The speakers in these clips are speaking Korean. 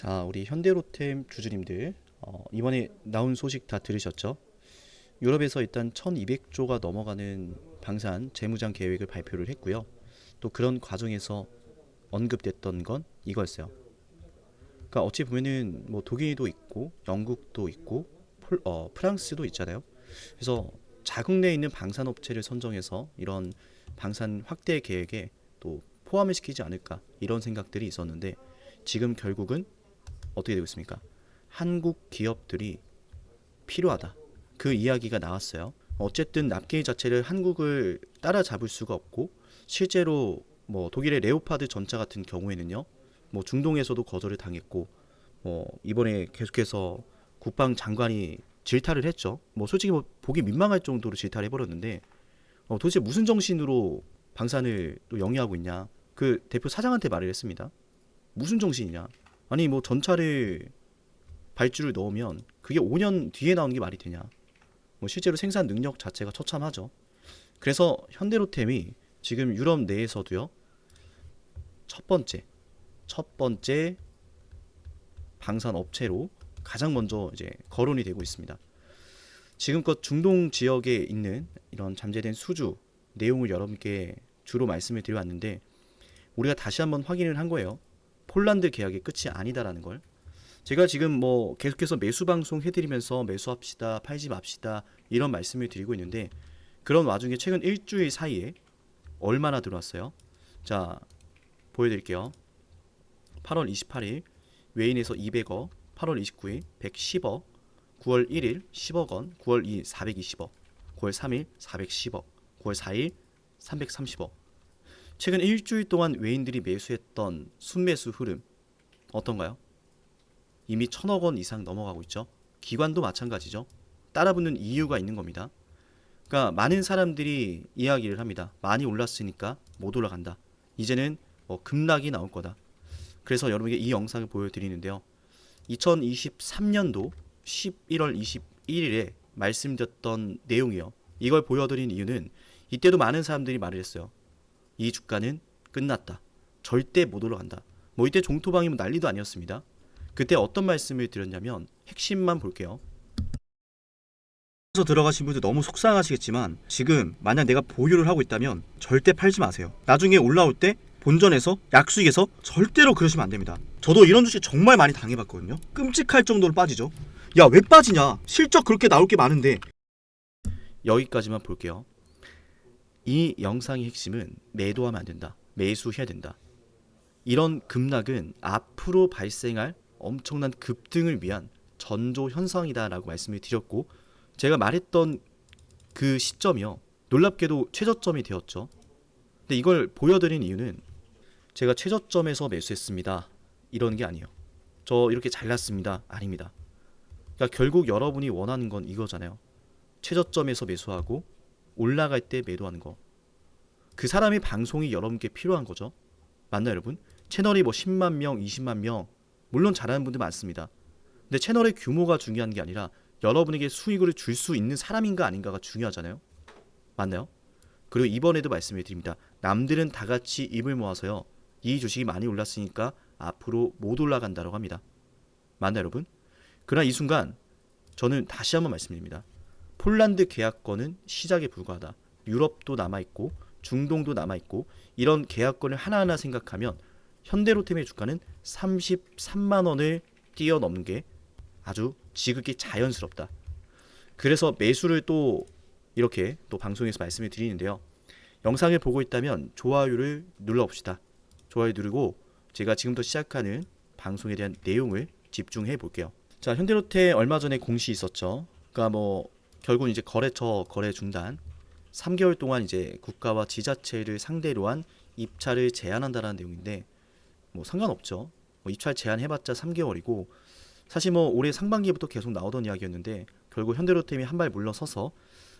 자, 우리 현대로템 주주님들 어, 이번에 나온 소식 다 들으셨죠? 유럽에서 일단 1,200조가 넘어가는 방산 재무장 계획을 발표를 했고요. 또 그런 과정에서 언급됐던 건 이거였어요. 그러니까 어찌 보면은 뭐 독일도 있고 영국도 있고 폴, 어, 프랑스도 있잖아요. 그래서 자국 내에 있는 방산 업체를 선정해서 이런 방산 확대 계획에 또 포함을 시키지 않을까 이런 생각들이 있었는데 지금 결국은 어떻게 되고 있습니까? 한국 기업들이 필요하다. 그 이야기가 나왔어요. 어쨌든 납기일 자체를 한국을 따라잡을 수가 없고 실제로 뭐 독일의 레오파드 전차 같은 경우에는요. 뭐 중동에서도 거절을 당했고 뭐 이번에 계속해서 국방 장관이 질타를 했죠. 뭐 솔직히 뭐 보기 민망할 정도로 질타를 해버렸는데 어, 도대체 무슨 정신으로 방산을 또 영위하고 있냐? 그 대표 사장한테 말을 했습니다. 무슨 정신이냐? 아니 뭐 전차를 발주를 넣으면 그게 5년 뒤에 나오는 게 말이 되냐? 뭐 실제로 생산 능력 자체가 처참하죠. 그래서 현대로템이 지금 유럽 내에서도요. 첫 번째 첫 번째 방산 업체로 가장 먼저 이제 거론이 되고 있습니다. 지금껏 중동 지역에 있는 이런 잠재된 수주 내용을 여러분께 주로 말씀을 드려왔는데 우리가 다시 한번 확인을 한 거예요. 폴란드 계약이 끝이 아니다라는 걸. 제가 지금 뭐 계속해서 매수 방송 해드리면서 매수합시다, 팔지 맙시다 이런 말씀을 드리고 있는데 그런 와중에 최근 일주일 사이에 얼마나 들어왔어요? 자 보여드릴게요. 8월 28일 외인에서 200억, 8월 29일 110억, 9월 1일 10억 원, 9월 2일 420억, 9월 3일 410억, 9월 4일 330억. 최근 일주일 동안 외인들이 매수했던 순매수 흐름 어떤가요? 이미 천억 원 이상 넘어가고 있죠. 기관도 마찬가지죠. 따라붙는 이유가 있는 겁니다. 그러니까 많은 사람들이 이야기를 합니다. 많이 올랐으니까 못 올라간다. 이제는 뭐 급락이 나올 거다. 그래서 여러분에게 이 영상을 보여드리는데요. 2023년도 11월 21일에 말씀드렸던 내용이요. 이걸 보여드린 이유는 이때도 많은 사람들이 말을 했어요. 이 주가는 끝났다. 절대 못 올라간다. 뭐 이때 종토방이면 난리도 아니었습니다. 그때 어떤 말씀을 드렸냐면 핵심만 볼게요. 서 들어가신 분들 너무 속상하시겠지만 지금 만약 내가 보유를 하고 있다면 절대 팔지 마세요. 나중에 올라올 때 본전에서 약수익에서 절대로 그러시면 안 됩니다. 저도 이런 주식 정말 많이 당해봤거든요. 끔찍할 정도로 빠지죠. 야 왜 빠지냐? 실적 그렇게 나올 게 많은데 여기까지만 볼게요. 이 영상의 핵심은 매도하면 안 된다. 매수해야 된다. 이런 급락은 앞으로 발생할 엄청난 급등을 위한 전조 현상이다라고 말씀을 드렸고 제가 말했던 그 시점이요. 놀랍게도 최저점이 되었죠. 근데 이걸 보여드린 이유는 제가 최저점에서 매수했습니다. 이런 게 아니에요. 저 이렇게 잘났습니다. 아닙니다. 그러니까 결국 여러분이 원하는 건 이거잖아요. 최저점에서 매수하고 올라갈 때 매도하는 거. 그 사람의 방송이 여러분께 필요한 거죠. 맞나요, 여러분? 채널이 뭐 10만 명, 20만 명, 물론 잘하는 분들 많습니다. 근데 채널의 규모가 중요한 게 아니라 여러분에게 수익을 줄 수 있는 사람인가 아닌가가 중요하잖아요. 맞나요? 그리고 이번에도 말씀을 드립니다. 남들은 다 같이 입을 모아서요. 이 주식이 많이 올랐으니까 앞으로 못 올라간다고 합니다. 맞나요, 여러분? 그러나 이 순간 저는 다시 한번 말씀드립니다. 폴란드 계약권은 시작에 불과하다. 유럽도 남아있고 중동도 남아있고 이런 계약권을 하나하나 생각하면 현대로템의 주가는 33만 원을 뛰어넘는 게 아주 지극히 자연스럽다. 그래서 매수를 또 이렇게 또 방송에서 말씀을 드리는데요. 영상을 보고 있다면 좋아요를 눌러봅시다. 좋아요 누르고 제가 지금부터 시작하는 방송에 대한 내용을 집중해 볼게요. 자, 현대로템 얼마 전에 공시 있었죠. 그러니까 뭐 결국 이제 거래처 거래 중단 3개월 동안 이제 국가와 지자체를 상대로 한 입찰을 제한한다라는 내용인데 뭐 상관없죠. 뭐 입찰 제한해봤자 3개월이고 사실 뭐 올해 상반기부터 계속 나오던 이야기였는데 결국 현대로템이 한 발 물러서서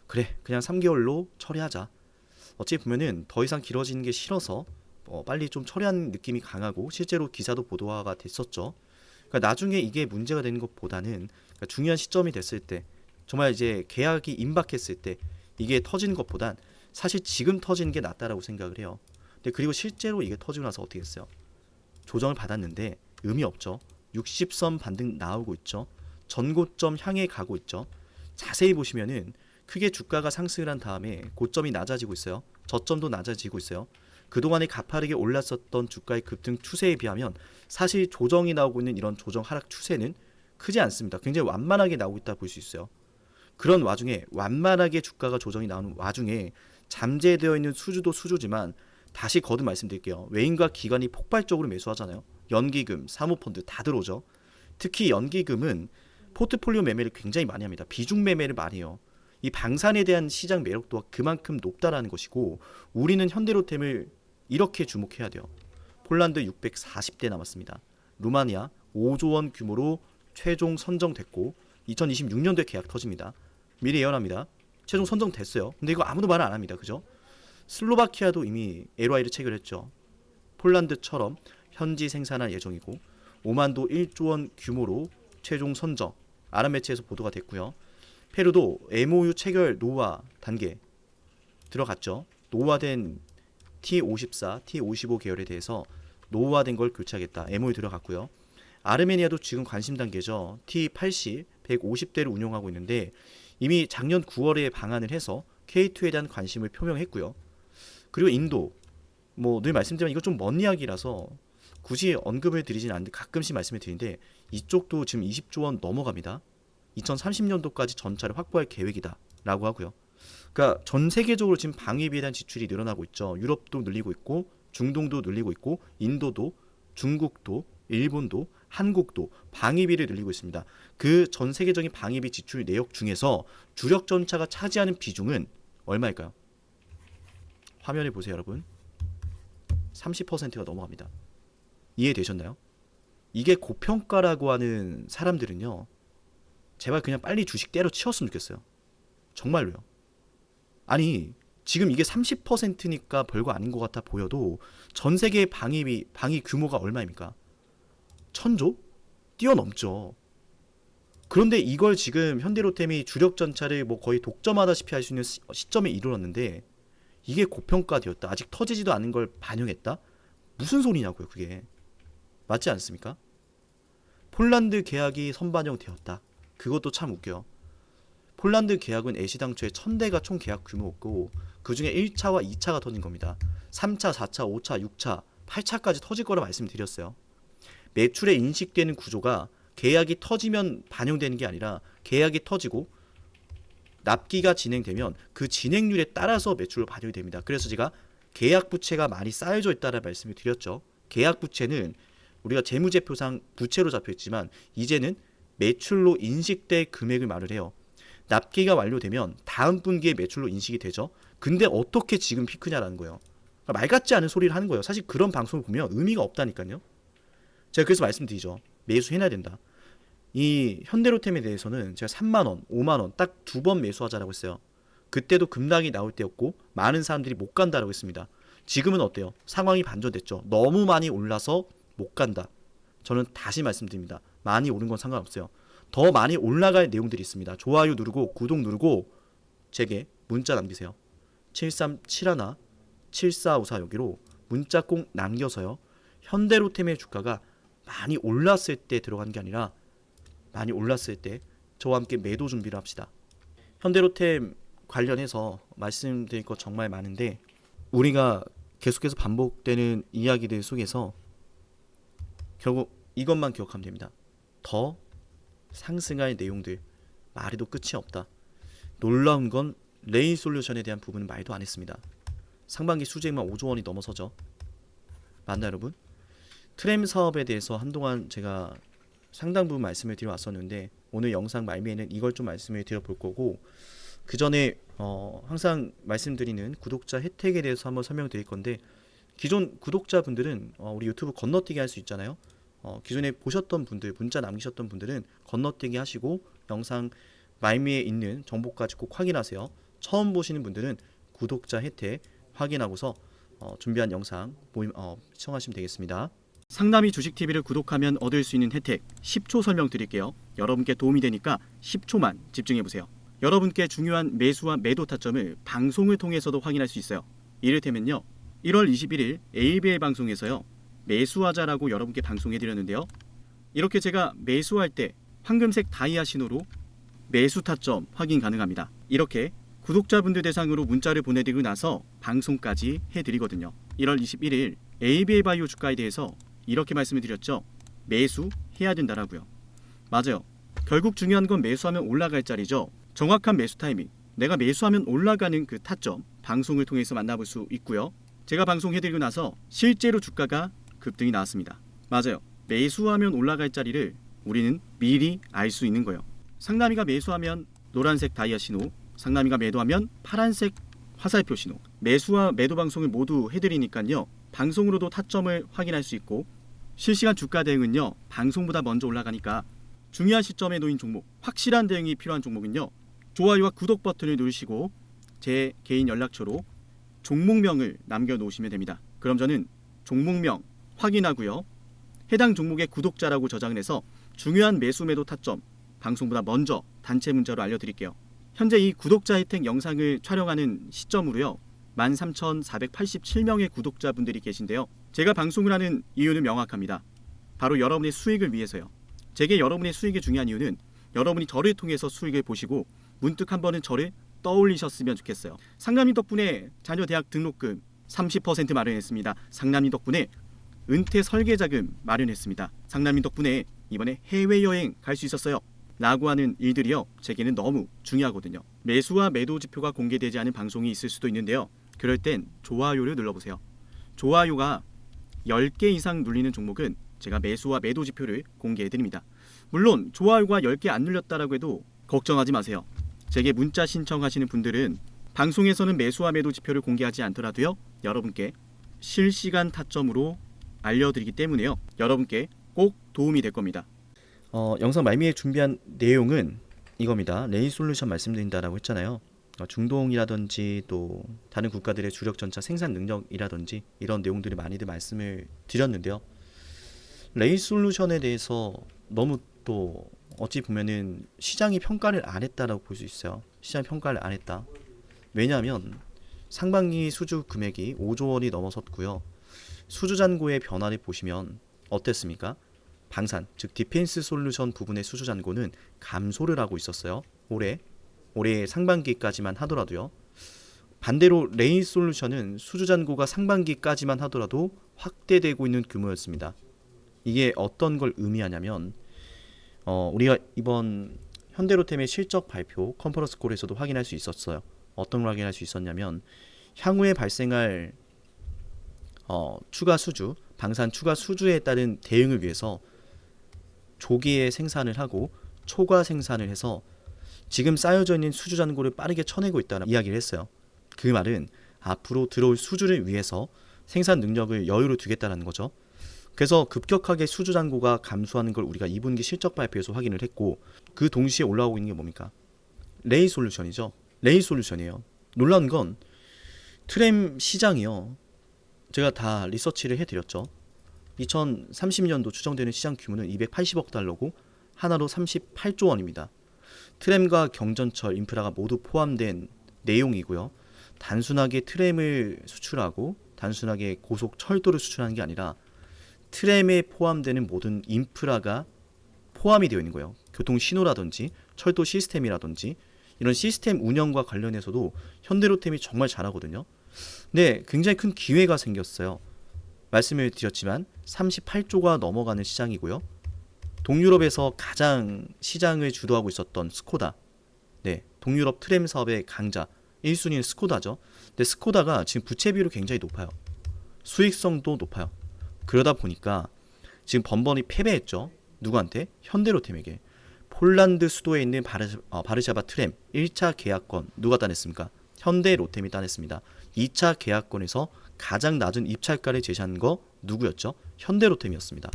그래 그냥 3개월로 처리하자. 어찌 보면은 더 이상 길어지는 게 싫어서 어, 빨리 좀 처리한 느낌이 강하고 실제로 기사도 보도화가 됐었죠. 그러니까 나중에 이게 문제가 되는 것보다는 그러니까 중요한 시점이 됐을 때 정말 이제 계약이 임박했을 때 이게 터지는 것보단 사실 지금 터지는 게 낫다라고 생각을 해요. 근데 그리고 실제로 이게 터지고 나서 어떻게 했어요? 조정을 받았는데 의미 없죠. 60선 반등 나오고 있죠. 전고점 향해 가고 있죠. 자세히 보시면은 크게 주가가 상승을 한 다음에 고점이 낮아지고 있어요. 저점도 낮아지고 있어요. 그동안에 가파르게 올랐었던 주가의 급등 추세에 비하면 사실 조정이 나오고 있는 이런 조정 하락 추세는 크지 않습니다. 굉장히 완만하게 나오고 있다 볼 수 있어요. 그런 와중에 완만하게 주가가 조정이 나오는 와중에 잠재되어 있는 수주도 수주지만 다시 거듭 말씀드릴게요. 외인과 기관이 폭발적으로 매수하잖아요. 연기금, 사모펀드 다 들어오죠. 특히 연기금은 포트폴리오 매매를 굉장히 많이 합니다. 비중 매매를 많이 해요. 이 방산에 대한 시장 매력도가 그만큼 높다라는 것이고 우리는 현대로템을 이렇게 주목해야 돼요. 폴란드 640대 남았습니다. 루마니아 5조 원 규모로 최종 선정됐고 2026년도에 계약 터집니다. 미리 예언합니다. 최종 선정됐어요. 근데 이거 아무도 말안 합니다. 그죠? 슬로바키아도 이미 LOI를 체결했죠. 폴란드처럼 현지 생산할 예정이고 오만도 1조 원 규모로 최종 선정 아랍 매체에서 보도가 됐고요. 페루도 MOU 체결 노화 단계 들어갔죠. 노화된 T54, T55 계열에 대해서 노후화된 걸 교체하겠다. MOU 들어갔고요. 아르메니아도 지금 관심 단계죠. T80, 150대를 운용하고 있는데 이미 작년 9월에 방한을 해서 K2에 대한 관심을 표명했고요. 그리고 인도 뭐 늘 말씀드리면 이거 좀 먼 이야기라서 굳이 언급을 드리진 않는데 가끔씩 말씀을 드리는데 이쪽도 지금 20조 원 넘어갑니다. 2030년도까지 전차를 확보할 계획이다라고 하고요. 그러니까 전 세계적으로 지금 방위비에 대한 지출이 늘어나고 있죠. 유럽도 늘리고 있고 중동도 늘리고 있고 인도도 중국도 일본도 한국도 방위비를 늘리고 있습니다. 그 전 세계적인 방위비 지출 내역 중에서 주력 전차가 차지하는 비중은 얼마일까요? 화면에 보세요, 여러분. 30%가 넘어갑니다. 이해되셨나요? 이게 고평가라고 하는 사람들은요. 제발 그냥 빨리 주식 때려 치웠으면 좋겠어요. 정말로요. 아니 지금 이게 30%니까 별거 아닌 것 같아 보여도 전 세계 방위비 방위 규모가 얼마입니까? 천조? 뛰어넘죠. 그런데 이걸 지금 현대로템이 주력 전차를 뭐 거의 독점하다시피 할 수 있는 시- 시점에 이르렀는데 이게 고평가되었다. 아직 터지지도 않은 걸 반영했다? 무슨 소리냐고요, 그게. 맞지 않습니까? 폴란드 계약이 선반영되었다. 그것도 참 웃겨. 폴란드 계약은 애시 당초에 1000대가 총 계약 규모였고 그 중에 1차와 2차가 터진 겁니다. 3차, 4차, 5차, 6차, 8차까지 터질 거라 말씀드렸어요. 매출에 인식되는 구조가 계약이 터지면 반영되는 게 아니라 계약이 터지고 납기가 진행되면 그 진행률에 따라서 매출로 반영이 됩니다. 그래서 제가 계약 부채가 많이 쌓여져 있다는 말씀을 드렸죠. 계약 부채는 우리가 재무제표상 부채로 잡혀 있지만 이제는 매출로 인식될 금액을 말을 해요. 납기가 완료되면 다음 분기에 매출로 인식이 되죠. 근데 어떻게 지금 피크냐라는 거예요. 그러니까 말 같지 않은 소리를 하는 거예요. 사실 그런 방송을 보면 의미가 없다니까요. 제가 그래서 말씀드리죠. 매수해놔야 된다. 이 현대로템에 대해서는 제가 3만 원, 5만 원 딱 두 번 매수하자라고 했어요. 그때도 급락이 나올 때였고 많은 사람들이 못 간다라고 했습니다. 지금은 어때요? 상황이 반전됐죠. 너무 많이 올라서 못 간다. 저는 다시 말씀드립니다. 많이 오른 건 상관없어요. 더 많이 올라갈 내용들이 있습니다. 좋아요 누르고 구독 누르고 제게 문자 남기세요. 7371 7454 여기로 문자 꼭 남겨서요. 현대로템의 주가가 많이 올랐을 때 들어간 게 아니라 많이 올랐을 때 저와 함께 매도 준비를 합시다. 현대로템 관련해서 말씀드릴 거 정말 많은데 우리가 계속해서 반복되는 이야기들 속에서 결국 이것만 기억하면 됩니다. 더 상승할 내용들 말해도 끝이 없다. 놀라운 건 레인 솔루션에 대한 부분은 말도 안 했습니다. 상반기 수주액만 5조 원이 넘어서죠. 맞나 여러분? 트램 사업에 대해서 한동안 제가 상당 부분 말씀을 드려왔었는데 오늘 영상 말미에는 이걸 좀 말씀을 드려볼 거고 그 전에 어, 항상 말씀드리는 구독자 혜택에 대해서 한번 설명드릴 건데 기존 구독자분들은 어, 우리 유튜브 건너뛰기 할 수 있잖아요. 어, 기존에 보셨던 분들 문자 남기셨던 분들은 건너뛰기 하시고 영상 말미에 있는 정보까지 꼭 확인하세요. 처음 보시는 분들은 구독자 혜택 확인하고서 어, 준비한 영상 모임 어, 시청하시면 되겠습니다. 상담이 주식TV를 구독하면 얻을 수 있는 혜택 10초 설명드릴게요. 여러분께 도움이 되니까 10초만 집중해보세요. 여러분께 중요한 매수와 매도 타점을 방송을 통해서도 확인할 수 있어요. 이를테면요. 1월 21일 ABL 방송에서요. 매수하자라고 여러분께 방송해드렸는데요. 이렇게 제가 매수할 때 황금색 다이아 신호로 매수 타점 확인 가능합니다. 이렇게 구독자분들 대상으로 문자를 보내드리고 나서 방송까지 해드리거든요. 1월 21일 ABA 바이오 주가에 대해서 이렇게 말씀을 드렸죠. 매수해야 된다라고요. 맞아요. 결국 중요한 건 매수하면 올라갈 자리죠. 정확한 매수 타이밍. 내가 매수하면 올라가는 그 타점 방송을 통해서 만나볼 수 있고요. 제가 방송해드리고 나서 실제로 주가가 급등이 나왔습니다. 맞아요. 매수하면 올라갈 자리를 우리는 미리 알 수 있는 거예요. 상남이가 매수하면 노란색 다이아 신호, 상남이가 매도하면 파란색 화살표 신호. 매수와 매도 방송을 모두 해드리니까요. 방송으로도 타점을 확인할 수 있고 실시간 주가 대응은요. 방송보다 먼저 올라가니까 중요한 시점에 놓인 종목, 확실한 대응이 필요한 종목은요. 좋아요와 구독 버튼을 누르시고 제 개인 연락처로 종목명을 남겨놓으시면 됩니다. 그럼 저는 종목명 확인하고요. 해당 종목의 구독자라고 저장을 해서 중요한 매수 매도 타점 방송보다 먼저 단체 문자로 알려드릴게요. 현재 이 구독자 혜택 영상을 촬영하는 시점으로요. 13,487명의 구독자분들이 계신데요. 제가 방송을 하는 이유는 명확합니다. 바로 여러분의 수익을 위해서요. 제게 여러분의 수익이 중요한 이유는 여러분이 저를 통해서 수익을 보시고 문득 한 번은 저를 떠올리셨으면 좋겠어요. 상남님 덕분에 자녀 대학 등록금 30% 마련했습니다. 상남님 덕분에 은퇴 설계 자금 마련했습니다. 상남님 덕분에 이번에 해외 여행 갈 수 있었어요. 라고 하는 일들이요. 제게는 너무 중요하거든요. 매수와 매도 지표가 공개되지 않은 방송이 있을 수도 있는데요. 그럴 땐 좋아요를 눌러보세요. 좋아요가 10개 이상 눌리는 종목은 제가 매수와 매도 지표를 공개해 드립니다. 물론 좋아요가 10개 안 눌렸다라고 해도 걱정하지 마세요. 제게 문자 신청하시는 분들은 방송에서는 매수와 매도 지표를 공개하지 않더라도요. 여러분께 실시간 타점으로 알려드리기 때문에요. 여러분께 꼭 도움이 될 겁니다. 어, 영상 말미에 준비한 내용은 이겁니다. 레이 솔루션 말씀드린다라고 했잖아요. 어, 중동이라든지 또 다른 국가들의 주력 전차 생산 능력이라든지 이런 내용들을 많이들 말씀을 드렸는데요. 레이 솔루션에 대해서 너무 또 어찌 보면은 시장이 평가를 안 했다라고 볼 수 있어요. 시장 평가를 안 했다. 왜냐하면 상반기 수주 금액이 5조 원이 넘어섰고요. 수주 잔고의 변화를 보시면 어땠습니까? 방산, 즉 디펜스 솔루션 부분의 수주 잔고는 감소를 하고 있었어요. 올해 올해 상반기까지만 하더라도요. 반대로 레인 솔루션은 수주 잔고가 상반기까지만 하더라도 확대되고 있는 규모였습니다. 이게 어떤 걸 의미하냐면 어, 우리가 이번 현대로템의 실적 발표 컨퍼런스 콜에서도 확인할 수 있었어요. 어떤 걸 확인할 수 있었냐면 향후에 발생할 어, 추가 수주, 방산 추가 수주에 따른 대응을 위해서 조기에 생산을 하고 초과 생산을 해서 지금 쌓여져 있는 수주 잔고를 빠르게 쳐내고 있다는 이야기를 했어요. 그 말은 앞으로 들어올 수주를 위해서 생산 능력을 여유로 두겠다는 거죠. 그래서 급격하게 수주 잔고가 감소하는 걸 우리가 2분기 실적 발표에서 확인을 했고 그 동시에 올라오고 있는 게 뭡니까? 레이 솔루션이죠. 레이 솔루션이에요. 놀라운 건 트램 시장이요. 제가 다 리서치를 해드렸죠. 2030년도 추정되는 시장 규모는 280억 달러고 하나로 38조 원입니다. 트램과 경전철, 인프라가 모두 포함된 내용이고요. 단순하게 트램을 수출하고 단순하게 고속 철도를 수출하는 게 아니라 트램에 포함되는 모든 인프라가 포함이 되어 있는 거예요. 교통 신호라든지 철도 시스템이라든지 이런 시스템 운영과 관련해서도 현대로템이 정말 잘하거든요. 네, 굉장히 큰 기회가 생겼어요. 말씀을 드렸지만 38조가 넘어가는 시장이고요. 동유럽에서 가장 시장을 주도하고 있었던 스코다. 네, 동유럽 트램 사업의 강자 1순위는 스코다죠. 근데 스코다가 지금 부채 비율이 굉장히 높아요. 수익성도 높아요. 그러다 보니까 지금 번번이 패배했죠. 누구한테? 현대로템에게. 폴란드 수도에 있는 바르, 어, 바르샤바 트램 1차 계약권 누가 따냈습니까? 현대로템이 따냈습니다. 2차 계약권에서 가장 낮은 입찰가를 제시한 거 누구였죠? 현대로템이었습니다.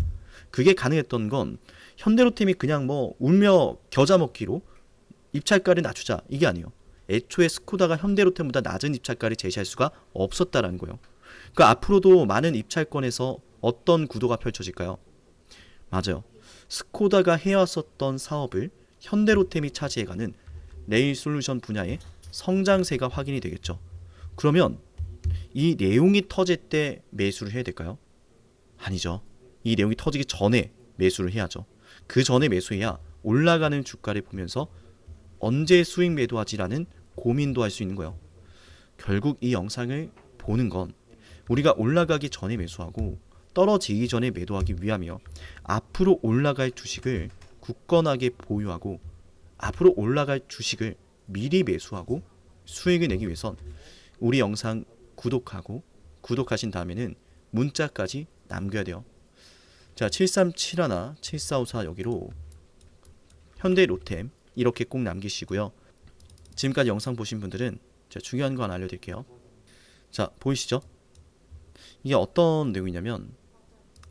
그게 가능했던 건 현대로템이 그냥 뭐 울며 겨자 먹기로 입찰가를 낮추자 이게 아니에요. 애초에 스코다가 현대로템보다 낮은 입찰가를 제시할 수가 없었다라는 거예요. 그 앞으로도 많은 입찰권에서 어떤 구도가 펼쳐질까요? 맞아요. 스코다가 해왔었던 사업을 현대로템이 차지해가는 레일 솔루션 분야의 성장세가 확인이 되겠죠. 그러면 이 내용이 터질 때 매수를 해야 될까요? 아니죠. 이 내용이 터지기 전에 매수를 해야죠. 그 전에 매수해야 올라가는 주가를 보면서 언제 수익 매도하지라는 고민도 할 수 있는 거예요. 결국 이 영상을 보는 건 우리가 올라가기 전에 매수하고 떨어지기 전에 매도하기 위함이요. 앞으로 올라갈 주식을 굳건하게 보유하고 앞으로 올라갈 주식을 미리 매수하고 수익을 내기 위해선 우리 영상 구독하고 구독하신 다음에는 문자까지 남겨야 돼요. 자, 7371, 7454 여기로 현대 로템 이렇게 꼭 남기시고요. 지금까지 영상 보신 분들은 제가 중요한 거 하나 알려드릴게요. 자, 보이시죠? 이게 어떤 내용이냐면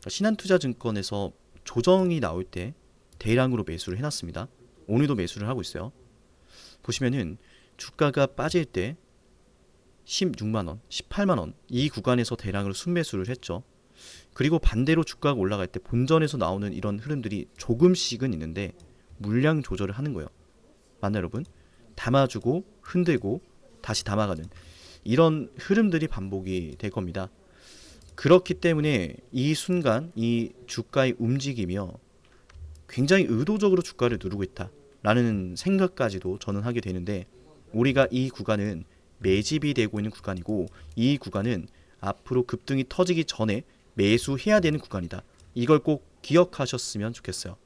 신한투자증권에서 조정이 나올 때 대량으로 매수를 해놨습니다. 오늘도 매수를 하고 있어요. 보시면은 주가가 빠질 때 16만 원, 18만 원 이 구간에서 대량으로 순매수를 했죠. 그리고 반대로 주가가 올라갈 때 본전에서 나오는 이런 흐름들이 조금씩은 있는데 물량 조절을 하는 거예요. 맞나요, 여러분? 담아주고 흔들고 다시 담아가는 이런 흐름들이 반복이 될 겁니다. 그렇기 때문에 이 순간 이 주가의 움직임이요 굉장히 의도적으로 주가를 누르고 있다라는 생각까지도 저는 하게 되는데 우리가 이 구간은 매집이 되고 있는 구간이고 이 구간은 앞으로 급등이 터지기 전에 매수해야 되는 구간이다. 이걸 꼭 기억하셨으면 좋겠어요.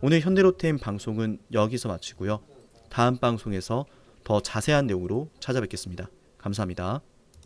오늘 현대로템 방송은 여기서 마치고요. 다음 방송에서 더 자세한 내용으로 찾아뵙겠습니다. 감사합니다.